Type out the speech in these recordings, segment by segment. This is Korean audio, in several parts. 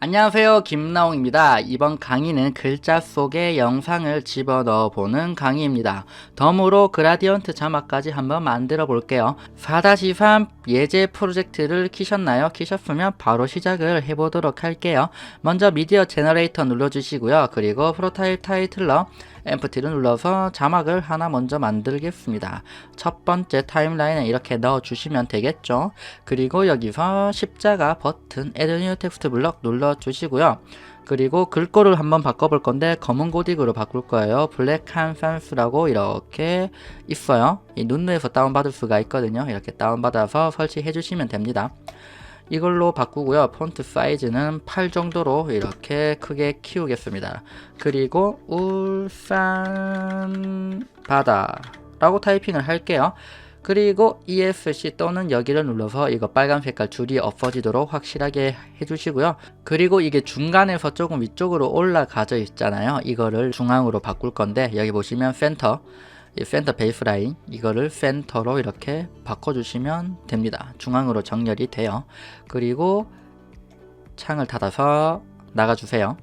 안녕하세요. 김나홍입니다. 이번 강의는 글자 속에 영상을 집어넣어 보는 강의입니다. 덤으로 그라디언트 자막까지 한번 만들어 볼게요. 4-3 예제 프로젝트를 키셨나요? 키셨으면 바로 시작을 해보도록 할게요. 먼저 미디어 제너레이터 눌러주시고요. 그리고 프로타입 타이틀러 엠프티를 눌러서 자막을 하나 먼저 만들겠습니다. 첫 번째 타임라인에 이렇게 넣어 주시면 되겠죠. 그리고 여기서 십자가 버튼 Add New Text 블럭 눌러 주시고요. 그리고 글꼴을 한번 바꿔볼 건데 검은 고딕으로 바꿀 거예요. 블랙 칸산스라고 이렇게 있어요. 이 눈누에서 다운받을 수가 있거든요. 이렇게 다운받아서 설치해 주시면 됩니다. 이걸로 바꾸고요. 폰트 사이즈는 8 정도로 이렇게 크게 키우겠습니다. 그리고 울산 바다 라고 타이핑을 할게요. 그리고 ESC 또는 여기를 눌러서 이거 빨간 색깔 줄이 엎어지도록 확실하게 해주시고요. 그리고 이게 중간에서 조금 위쪽으로 올라가져 있잖아요. 이거를 중앙으로 바꿀 건데 여기 보시면 센터 이 센터 베이스 라인 이거를 센터로 이렇게 바꿔주시면 됩니다. 중앙으로 정렬이 돼요. 그리고 창을 닫아서 나가주세요.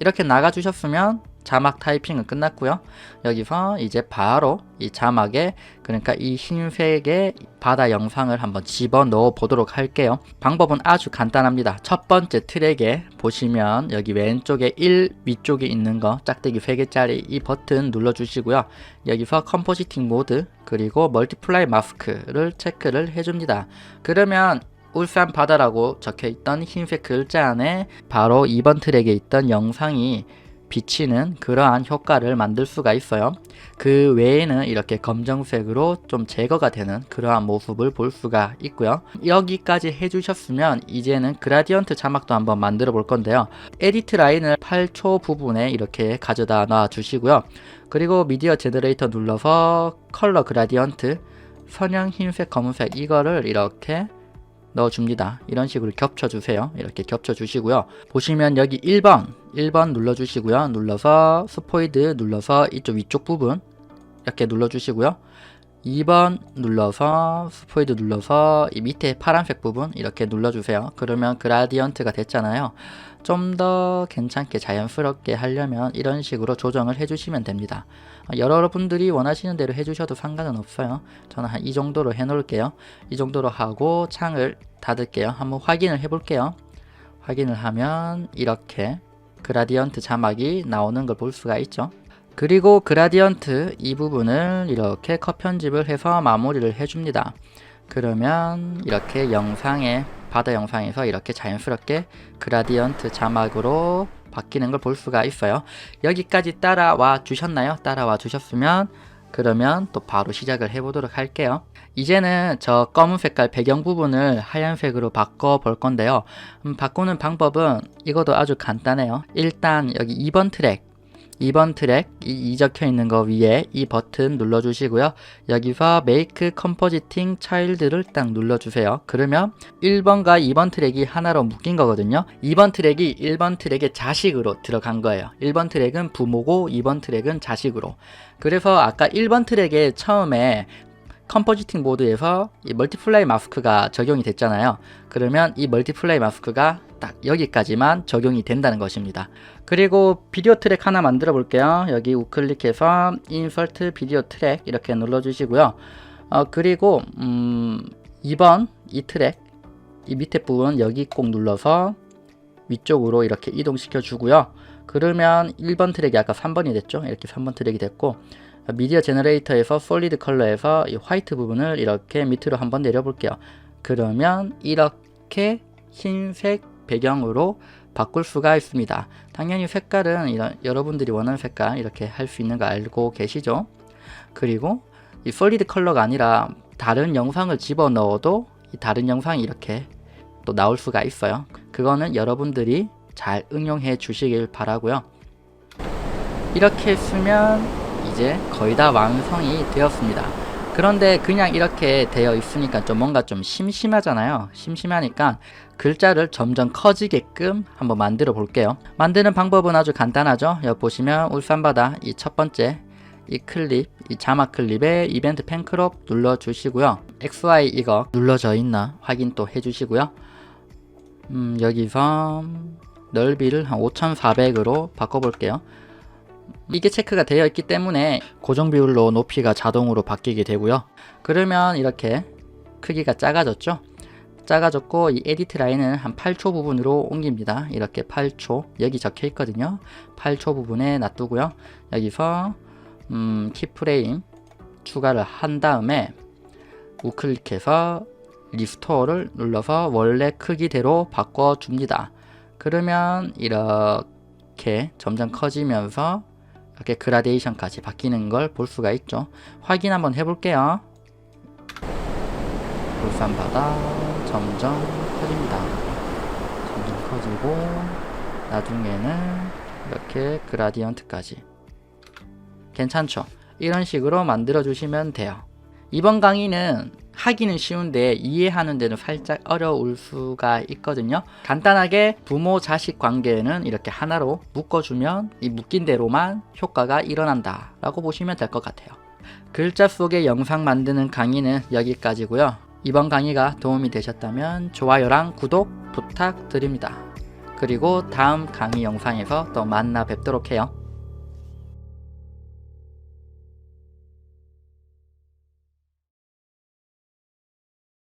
이렇게 나가주셨으면 자막 타이핑은 끝났고요. 여기서 이제 바로 이 자막에 그러니까 이 흰색의 바다 영상을 한번 집어 넣어 보도록 할게요. 방법은 아주 간단합니다. 첫 번째 트랙에 보시면 여기 왼쪽에 1 위쪽에 있는 거 짝대기 3개짜리 이 버튼 눌러 주시고요. 여기서 컴포지팅 모드 그리고 멀티플라이 마스크를 체크를 해줍니다. 그러면 울산 바다라고 적혀 있던 흰색 글자 안에 바로 2번 트랙에 있던 영상이 비치는 그러한 효과를 만들 수가 있어요. 그 외에는 이렇게 검정색으로 좀 제거가 되는 그러한 모습을 볼 수가 있고요. 여기까지 해주셨으면 이제는 그라디언트 자막도 한번 만들어 볼 건데요. 에디트 라인을 8초 부분에 이렇게 가져다 놔 주시고요. 그리고 미디어 제너레이터 눌러서 컬러 그라디언트 선형 흰색 검은색 이거를 이렇게 넣어줍니다. 이런 식으로 겹쳐주세요. 이렇게 겹쳐주시고요. 보시면 여기 1번, 1번 눌러주시고요. 눌러서 스포이드 눌러서 이쪽 위쪽 부분 이렇게 눌러주시고요. 2번 눌러서 스포이드 눌러서 이 밑에 파란색 부분 이렇게 눌러주세요. 그러면 그라디언트가 됐잖아요. 좀 더 괜찮게 자연스럽게 하려면 이런 식으로 조정을 해주시면 됩니다. 여러분들이 원하시는 대로 해주셔도 상관은 없어요. 저는 한 이 정도로 해놓을게요. 이 정도로 하고 창을 닫을게요. 한번 확인을 해볼게요. 확인을 하면 이렇게 그라디언트 자막이 나오는 걸 볼 수가 있죠. 그리고 그라디언트 이 부분을 이렇게 컷 편집을 해서 마무리를 해줍니다. 그러면 이렇게 영상에 바다 영상에서 이렇게 자연스럽게 그라디언트 자막으로 바뀌는 걸 볼 수가 있어요. 여기까지 따라와 주셨나요? 따라와 주셨으면 그러면 또 바로 시작을 해보도록 할게요. 이제는 저 검은 색깔 배경 부분을 하얀색으로 바꿔 볼 건데요. 음, 바꾸는 방법은 이것도 아주 간단해요. 일단 여기 2번 트랙 2번 트랙 이, 이 적혀 있는 거 위에 이 버튼 눌러 주시고요. 여기서 Make Compositing Child를 딱 눌러 주세요. 그러면 1번과 2번 트랙이 하나로 묶인 거거든요. 2번 트랙이 1번 트랙의 자식으로 들어간 거예요. 1번 트랙은 부모고 2번 트랙은 자식으로. 그래서 아까 1번 트랙에 처음에 컴포지팅 모드에서 이 멀티플라이 마스크가 적용이 됐잖아요. 그러면 이 멀티플라이 마스크가 딱 여기까지만 적용이 된다는 것입니다. 그리고 비디오 트랙 하나 만들어 볼게요. 여기 우클릭해서 인설트 비디오 트랙 이렇게 눌러 주시고요. 어, 그리고 음, 2번 이 트랙 이 밑에 부분 여기 꼭 눌러서 위쪽으로 이렇게 이동시켜 주고요. 그러면 1번 트랙이 아까 3번이 됐죠. 이렇게 3번 트랙이 됐고 미디어 제너레이터에서 솔리드 컬러에서 이 화이트 부분을 이렇게 밑으로 한번 내려볼게요. 그러면 이렇게 흰색 배경으로 바꿀 수가 있습니다. 당연히 색깔은 이런 여러분들이 원하는 색깔 이렇게 할 수 있는 거 알고 계시죠? 그리고 이 솔리드 컬러가 아니라 다른 영상을 집어넣어도 이 다른 영상이 이렇게 또 나올 수가 있어요. 그거는 여러분들이 잘 응용해 주시길 바라고요. 이렇게 했으면 이제 거의 다 완성이 되었습니다. 그런데 그냥 이렇게 되어 있으니까 좀 뭔가 좀 심심하잖아요. 심심하니까 글자를 점점 커지게끔 한번 만들어 볼게요. 만드는 방법은 아주 간단하죠. 여기 보시면 울산바다 이 첫 번째 이 클립, 이 자막 클립에 이벤트 팬크롭 눌러 주시고요. XY 이거 눌러져 있나 확인 또 해 주시고요. 음, 여기서 넓이를 한 5400으로 바꿔볼게요. 이게 체크가 되어 있기 때문에 고정 비율로 높이가 자동으로 바뀌게 되고요. 그러면 이렇게 크기가 작아졌죠? 작아졌고 이 에디트 라인은 한 8초 부분으로 옮깁니다. 이렇게 8초 여기 적혀 있거든요. 8초 부분에 놔두고요. 여기서 음, 키프레임 추가를 한 다음에 우클릭해서 리스토어를 눌러서 원래 크기대로 바꿔줍니다. 그러면 이렇게 점점 커지면서 이렇게 그라데이션까지 바뀌는 걸 볼 수가 있죠. 확인 한번 해볼게요. 울산 바다 점점 커집니다. 점점 커지고 나중에는 이렇게 그라디언트까지 괜찮죠? 이런 식으로 만들어 주시면 돼요. 이번 강의는 하기는 쉬운데 이해하는 데는 살짝 어려울 수가 있거든요. 간단하게 부모 자식 관계는 이렇게 하나로 묶어주면 이 묶인 대로만 효과가 일어난다 라고 보시면 될 것 같아요. 글자 속의 영상 만드는 강의는 여기까지고요. 이번 강의가 도움이 되셨다면 좋아요랑 구독 부탁드립니다. 그리고 다음 강의 영상에서 또 만나 뵙도록 해요.